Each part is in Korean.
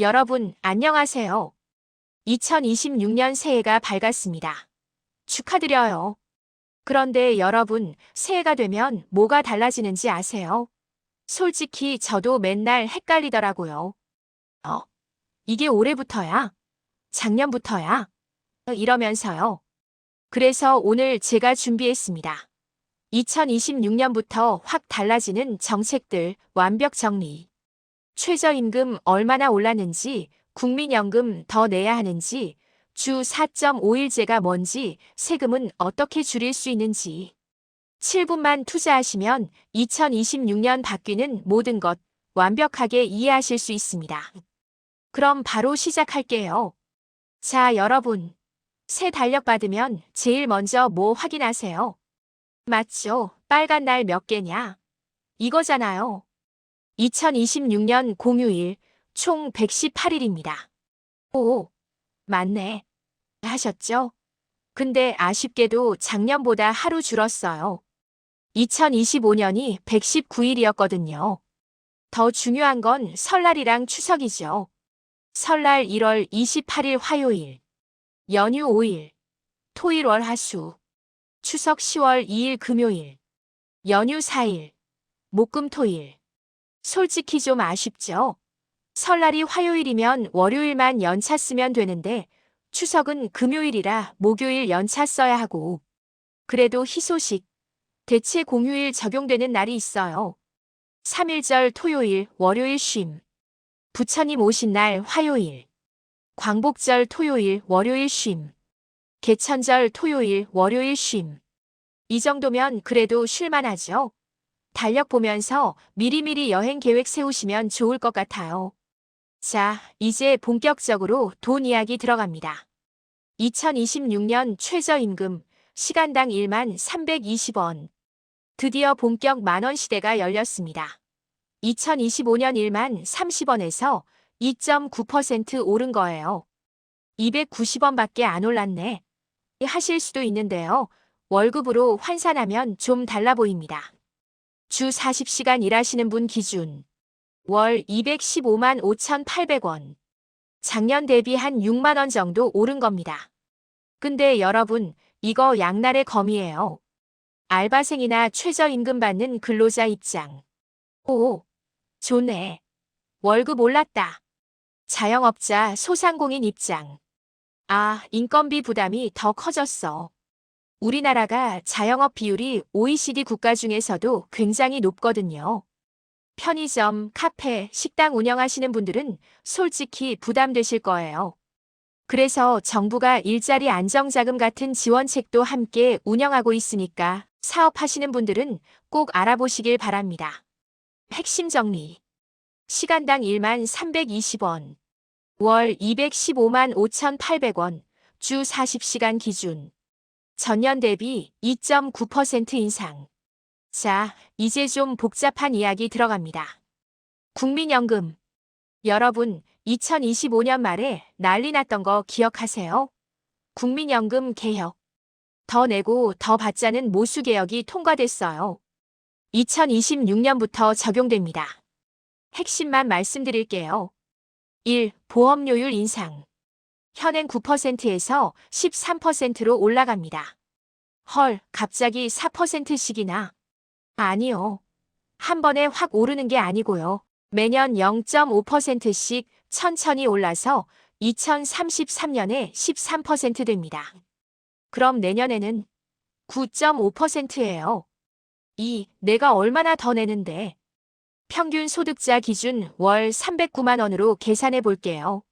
여러분, 안녕하세요. 2026년 새해가 밝았습니다. 축하드려요. 그런데 여러분, 새해가 되면 뭐가 달라지는지 아세요? 솔직히 저도 맨날 헷갈리더라고요. 어, 이게 올해부터야? 작년부터야? 이러면서요. 그래서 오늘 제가 준비했습니다. 2026년부터 확 달라지는 정책들 완벽 정리. 최저임금 얼마나 올랐는지, 국민연금 더 내야 하는지, 주 4.5일제가 뭔지, 세금은 어떻게 줄일 수 있는지. 7분만 투자하시면 2026년 바뀌는 모든 것 완벽하게 이해하실 수 있습니다. 그럼 바로 시작할게요. 자, 여러분. 새 달력 받으면 제일 먼저 뭐 확인하세요? 맞죠? 빨간 날 몇 개냐? 이거잖아요. 2026년 공휴일 총 118일입니다. 오, 맞네. 하셨죠? 근데 아쉽게도 작년보다 하루 줄었어요. 2025년이 119일이었거든요. 더 중요한 건 설날이랑 추석이죠. 설날 1월 28일 화요일, 연휴 5일, 토일 월 하수, 추석 10월 2일 금요일, 연휴 4일, 목금토일. 솔직히 좀 아쉽죠? 설날이 화요일이면 월요일만 연차 쓰면 되는데 추석은 금요일이라 목요일 연차 써야 하고 그래도 희소식, 대체 공휴일 적용되는 날이 있어요. 3일절 토요일, 월요일 쉼. 부처님 오신 날 화요일. 광복절 토요일, 월요일 쉼. 개천절 토요일, 월요일 쉼. 이 정도면 그래도 쉴만하죠? 달력 보면서 미리미리 여행 계획 세우시면 좋을 것 같아요. 자, 이제 본격적으로 돈 이야기 들어갑니다. 2026년 최저임금, 시간당 1만 320원. 드디어 본격 만원 시대가 열렸습니다. 2025년 1만 30원에서 2.9% 오른 거예요. 290원밖에 안 올랐네. 하실 수도 있는데요. 월급으로 환산하면 좀 달라 보입니다. 주 40시간 일하시는 분 기준. 월 215만 5,800원. 작년 대비 한 6만 원 정도 오른 겁니다. 근데 여러분, 이거 양날의 검이에요. 알바생이나 최저임금 받는 근로자 입장. 오, 좋네. 월급 올랐다. 자영업자, 소상공인 입장. 아, 인건비 부담이 더 커졌어. 우리나라가 자영업 비율이 OECD 국가 중에서도 굉장히 높거든요. 편의점, 카페, 식당 운영하시는 분들은 솔직히 부담되실 거예요. 그래서 정부가 일자리 안정자금 같은 지원책도 함께 운영하고 있으니까 사업하시는 분들은 꼭 알아보시길 바랍니다. 핵심 정리. 시간당 1만 320원. 월 215만 5,800원. 주 40시간 기준. 전년 대비 2.9% 인상. 자, 이제 좀 복잡한 이야기 들어갑니다. 국민연금. 여러분, 2025년 말에 난리 났던 거 기억하세요? 국민연금 개혁. 더 내고 더 받자는 모수 개혁이 통과됐어요. 2026년부터 적용됩니다. 핵심만 말씀드릴게요. 1. 보험료율 인상. 현행 9%에서 13%로 올라갑니다. 헐, 갑자기 4%씩이나. 아니요. 한 번에 확 오르는 게 아니고요. 매년 0.5%씩 천천히 올라서 2033년에 13% 됩니다. 그럼 내년에는 9.5%예요. 2. 내가 얼마나 더 내는데? 평균 소득자 기준 월 309만 원으로 계산해 볼게요.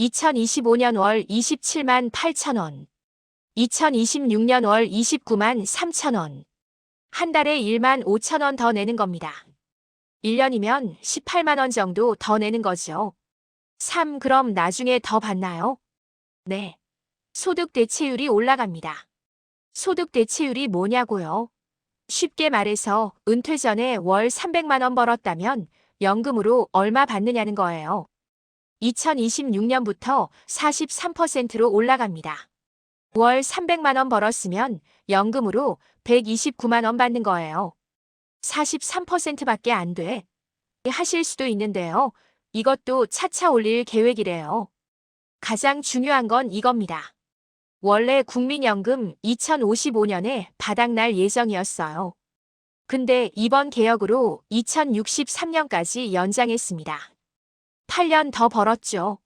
2025년 월 27만 8천 원. 2026년 월 29만 3천 원. 한 달에 1만 5천 원 더 내는 겁니다. 1년이면 18만 원 정도 더 내는 거죠. 3. 그럼 나중에 더 받나요? 네. 소득 대체율이 올라갑니다. 소득 대체율이 뭐냐고요? 쉽게 말해서 은퇴 전에 월 300만 원 벌었다면 연금으로 얼마 받느냐는 거예요. 2026년부터 43%로 올라갑니다. 월 300만 원 벌었으면 연금으로 129만 원 받는 거예요. 43%밖에 안 돼. 하실 수도 있는데요. 이것도 차차 올릴 계획이래요. 가장 중요한 건 이겁니다. 원래 국민연금 2055년에 바닥날 예정이었어요. 근데 이번 개혁으로 2063년까지 연장했습니다. 8년 더 벌었죠.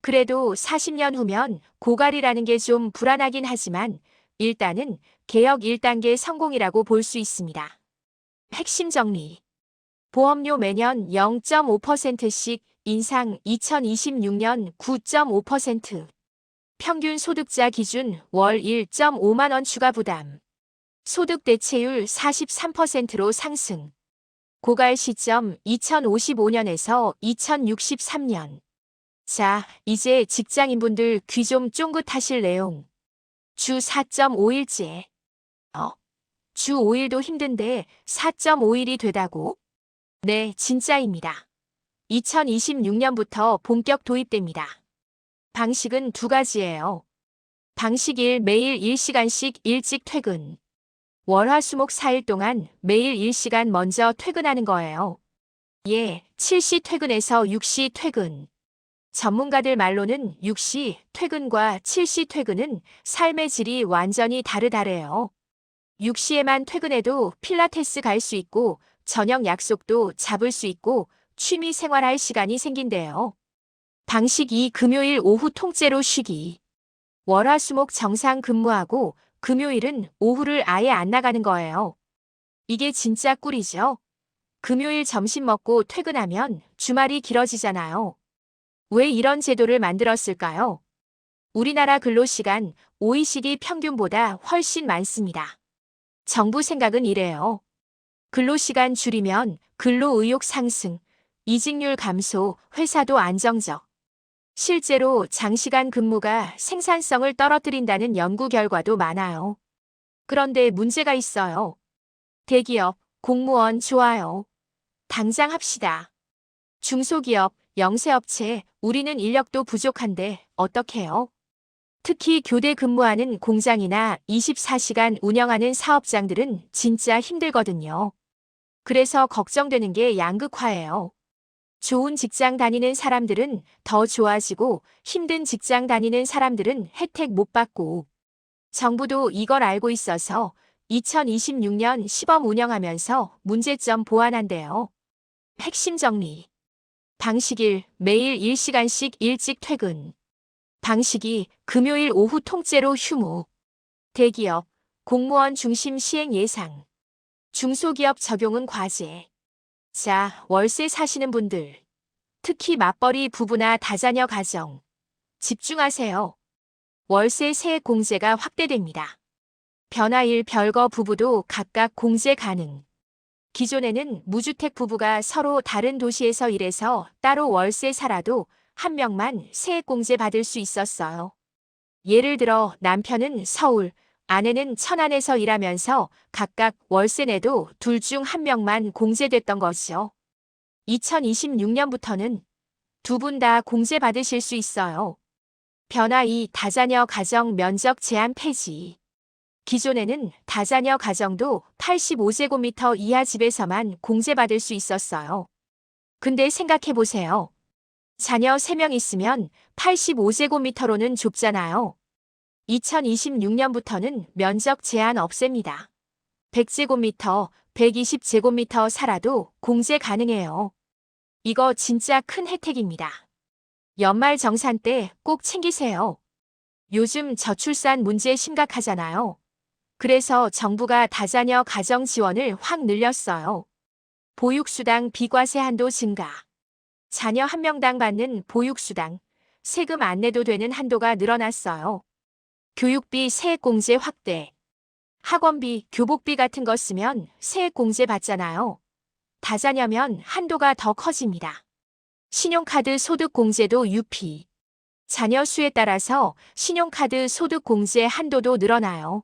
그래도 40년 후면 고갈이라는 게 좀 불안하긴 하지만 일단은 개혁 1단계 성공이라고 볼 수 있습니다. 핵심 정리. 보험료 매년 0.5%씩 인상 2026년 9.5%. 평균 소득자 기준 월 1.5만 원 추가 부담. 소득 대체율 43%로 상승. 고갈 시점 2055년에서 2063년. 자, 이제 직장인분들 귀 좀 쫑긋하실 내용. 주 4.5일째. 어, 주 5일도 힘든데 4.5일이 되다고? 네, 진짜입니다. 2026년부터 본격 도입됩니다. 방식은 두 가지예요. 방식 1 매일 1시간씩 일찍 퇴근. 월화수목 4일 동안 매일 1시간 먼저 퇴근하는 거예요. 예, 7시 퇴근에서 6시 퇴근. 전문가들 말로는 6시 퇴근과 7시 퇴근은 삶의 질이 완전히 다르다래요. 6시에만 퇴근해도 필라테스 갈 수 있고 저녁 약속도 잡을 수 있고 취미 생활할 시간이 생긴대요. 방식 2 금요일 오후 통째로 쉬기. 월화수목 정상 근무하고 금요일은 오후를 아예 안 나가는 거예요. 이게 진짜 꿀이죠. 금요일 점심 먹고 퇴근하면 주말이 길어지잖아요. 왜 이런 제도를 만들었을까요? 우리나라 근로시간 OECD 평균보다 훨씬 많습니다. 정부 생각은 이래요. 근로시간 줄이면 근로의욕 상승, 이직률 감소, 회사도 안정적. 실제로 장시간 근무가 생산성을 떨어뜨린다는 연구 결과도 많아요. 그런데 문제가 있어요. 대기업, 공무원 좋아요. 당장 합시다. 중소기업, 영세업체, 우리는 인력도 부족한데 어떡해요? 특히 교대 근무하는 공장이나 24시간 운영하는 사업장들은 진짜 힘들거든요. 그래서 걱정되는 게 양극화예요. 좋은 직장 다니는 사람들은 더 좋아지고 힘든 직장 다니는 사람들은 혜택 못 받고 정부도 이걸 알고 있어서 2026년 시범 운영하면서 문제점 보완한대요. 핵심 정리. 방식 1 매일 1시간씩 일찍 퇴근. 방식 2 금요일 오후 통째로 휴무. 대기업, 공무원 중심 시행 예상. 중소기업 적용은 과제. 자, 월세 사시는 분들. 특히 맞벌이 부부나 다자녀 가정. 집중하세요. 월세 세액 공제가 확대됩니다. 변화 1 별거 부부도 각각 공제 가능. 기존에는 무주택 부부가 서로 다른 도시에서 일해서 따로 월세 살아도 한 명만 세액 공제 받을 수 있었어요. 예를 들어 남편은 서울, 아내는 천안에서 일하면서 각각 월세 내도 둘 중 한 명만 공제됐던 것이죠. 2026년부터는 두 분 다 공제 받으실 수 있어요. 변화 2 다자녀 가정 면적 제한 폐지. 기존에는 다자녀 가정도 85제곱미터 이하 집에서만 공제받을 수 있었어요. 근데 생각해 보세요. 자녀 3명 있으면 85제곱미터로는 좁잖아요. 2026년부터는 면적 제한 없앱니다. 100제곱미터, 120제곱미터 살아도 공제 가능해요. 이거 진짜 큰 혜택입니다. 연말 정산 때 꼭 챙기세요. 요즘 저출산 문제 심각하잖아요. 그래서 정부가 다자녀 가정 지원을 확 늘렸어요. 보육수당 비과세 한도 증가. 자녀 한 명당 받는 보육수당, 세금 안 내도 되는 한도가 늘어났어요. 교육비 세액공제 확대. 학원비, 교복비 같은 거 쓰면 세액공제 받잖아요. 다자녀면 한도가 더 커집니다. 신용카드 소득공제도 유피. 자녀 수에 따라서 신용카드 소득공제 한도도 늘어나요.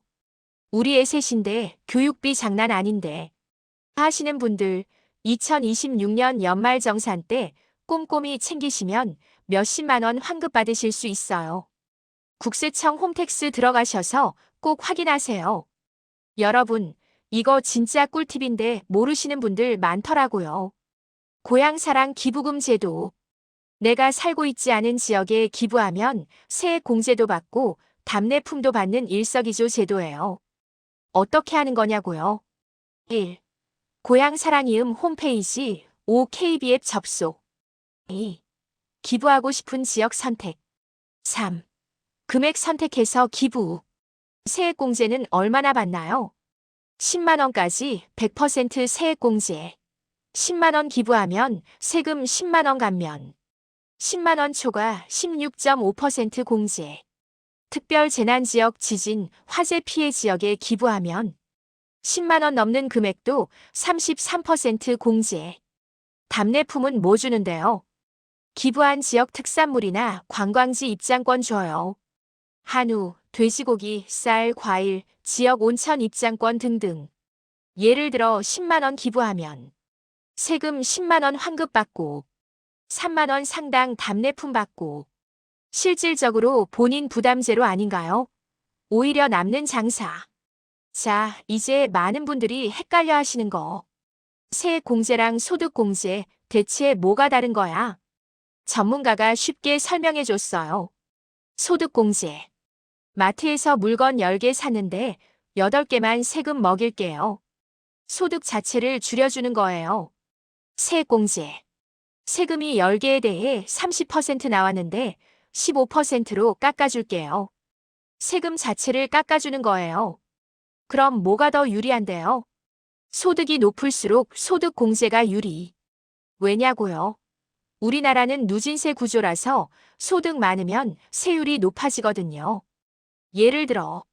우리의 셋인데 교육비 장난 아닌데. 하시는 분들 2026년 연말 정산 때 꼼꼼히 챙기시면 몇십만 원 환급 받으실 수 있어요. 국세청 홈택스 들어가셔서 꼭 확인하세요. 여러분, 이거 진짜 꿀팁인데 모르시는 분들 많더라고요. 고향사랑 기부금 제도. 내가 살고 있지 않은 지역에 기부하면 세액 공제도 받고 답례품도 받는 일석이조 제도예요. 어떻게 하는 거냐고요? 1. 고향 사랑이음 홈페이지 5 KB 앱 접속 2. 기부하고 싶은 지역 선택 3. 금액 선택해서 기부 세액 공제는 얼마나 받나요? 10만 원까지 100% 세액 공제 10만 원 기부하면 세금 10만 원 감면 10만 원 초과 16.5% 공제 특별 재난 지역 지진, 화재 피해 지역에 기부하면 10만 원 넘는 금액도 33% 공제. 답례품은 뭐 주는데요? 기부한 지역 특산물이나 관광지 입장권 줘요. 한우, 돼지고기, 쌀, 과일, 지역 온천 입장권 등등. 예를 들어 10만 원 기부하면 세금 10만 원 환급 받고 3만 원 상당 답례품 받고 실질적으로 본인 부담제로 아닌가요? 오히려 남는 장사. 자, 이제 많은 분들이 헷갈려 하시는 거. 세액 공제랑 소득 공제 대체 뭐가 다른 거야? 전문가가 쉽게 설명해 줬어요. 소득 공제. 마트에서 물건 10개 샀는데 8개만 세금 먹일게요. 소득 자체를 줄여주는 거예요. 세액 공제. 세금이 10개에 대해 30% 나왔는데 15%로 깎아줄게요. 세금 자체를 깎아주는 거예요. 그럼 뭐가 더 유리한데요? 소득이 높을수록 소득 공제가 유리. 왜냐고요? 우리나라는 누진세 구조라서 소득 많으면 세율이 높아지거든요. 예를 들어,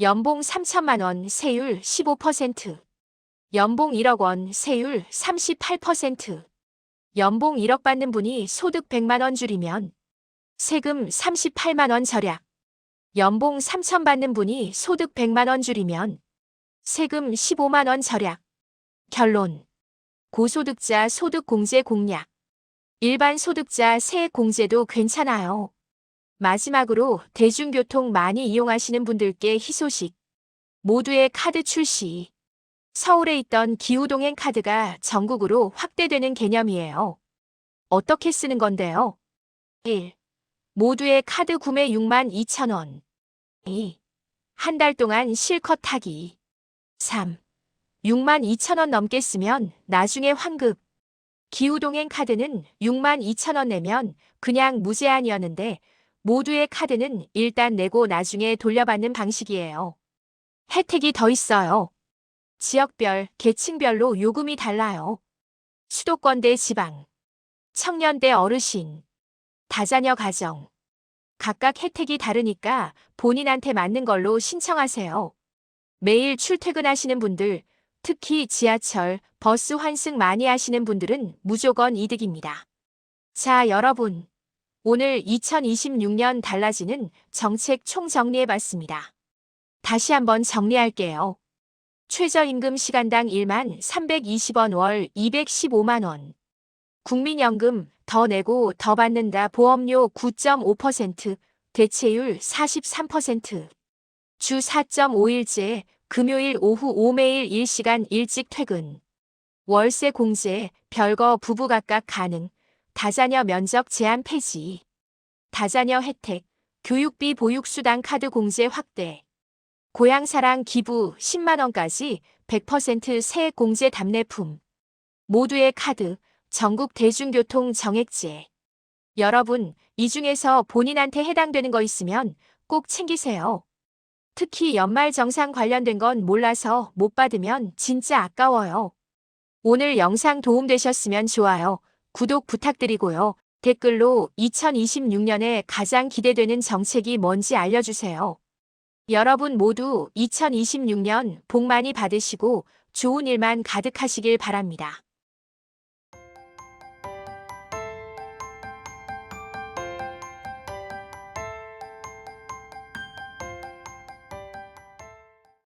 연봉 3천만 원 세율 15%, 연봉 1억 원 세율 38%, 연봉 1억 받는 분이 소득 100만 원 줄이면 세금 38만 원 절약. 연봉 3천 받는 분이 소득 100만 원 줄이면 세금 15만 원 절약. 결론. 고소득자 소득 공제 공략. 일반 소득자 세액 공제도 괜찮아요. 마지막으로 대중교통 많이 이용하시는 분들께 희소식. 모두의 카드 출시. 서울에 있던 기후동행 카드가 전국으로 확대되는 개념이에요. 어떻게 쓰는 건데요? 1. 모두의 카드 구매 6만 2천 원. 2. 한 달 동안 실컷 타기. 3. 6만 2천 원 넘게 쓰면 나중에 환급. 기후동행 카드는 6만 2천 원 내면 그냥 무제한이었는데 모두의 카드는 일단 내고 나중에 돌려받는 방식이에요. 혜택이 더 있어요. 지역별, 계층별로 요금이 달라요. 수도권 대 지방, 청년 대 어르신, 다자녀 가정. 각각 혜택이 다르니까 본인한테 맞는 걸로 신청하세요. 매일 출퇴근하시는 분들, 특히 지하철, 버스 환승 많이 하시는 분들은 무조건 이득입니다. 자, 여러분. 오늘 2026년 달라지는 정책 총정리해봤습니다. 다시 한번 정리할게요. 최저임금 시간당 1만 320원 월 215만원. 국민연금 더 내고 더 받는다 보험료 9.5% 대체율 43%. 주 4.5일제 금요일 오후 5 매일 1시간 일찍 퇴근. 월세 공제 별거 부부 각각 가능. 다자녀 면적 제한 폐지. 다자녀 혜택 교육비 보육수당 카드 공제 확대. 고향사랑 기부 10만원까지 100% 세액 공제 답례품. 모두의 카드, 전국 대중교통 정액제. 여러분, 이 중에서 본인한테 해당되는 거 있으면 꼭 챙기세요. 특히 연말 정산 관련된 건 몰라서 못 받으면 진짜 아까워요. 오늘 영상 도움되셨으면 좋아요, 구독 부탁드리고요. 댓글로 2026년에 가장 기대되는 정책이 뭔지 알려주세요. 여러분 모두 2026년 복 많이 받으시고 좋은 일만 가득하시길 바랍니다.